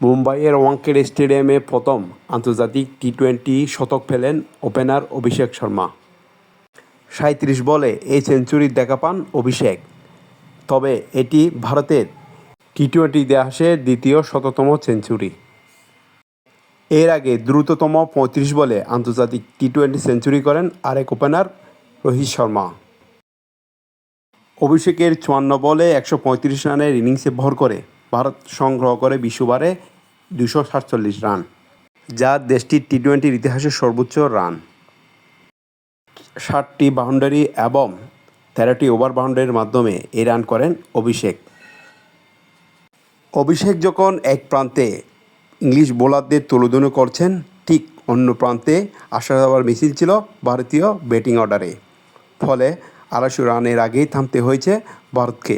মুম্বাইয়ের ওয়াংখেড়ে স্টেডিয়ামে প্রথম আন্তর্জাতিক টি টোয়েন্টি শতক ফেলেন ওপেনার অভিষেক শর্মা। সাঁত্রিশ বলে এই সেঞ্চুরির দেখা পান অভিষেক। তবে এটি ভারতের টি টোয়েন্টি ইতিহাসে দ্বিতীয় শততম সেঞ্চুরি। এর আগে দ্রুততম পঁয়ত্রিশ বলে আন্তর্জাতিক টি টোয়েন্টি সেঞ্চুরি করেন আরেক ওপেনার রোহিত শর্মা। অভিষেকের চুয়ান্ন বলে একশো পঁয়ত্রিশ রানের ইনিংসে ভর করে ভারত সংগ্রহ করে বিশ্ববারে দুশো সাতচল্লিশ রান, যা দেশটির টি টোয়েন্টির ইতিহাসের সর্বোচ্চ রান। ষাটটি বাউন্ডারি এবং তেরোটি ওভার বাউন্ডারির মাধ্যমে এই রান করেন অভিষেক। অভিষেক যখন এক প্রান্তে ইংলিশ বোলারদের তুলোধুনো করছেন, ঠিক অন্য প্রান্তে আসা যাওয়ার মিছিল ছিল ভারতীয় ব্যাটিং অর্ডারে। ফলে আড়াইশো রানের আগেই থামতে হয়েছে ভারতকে।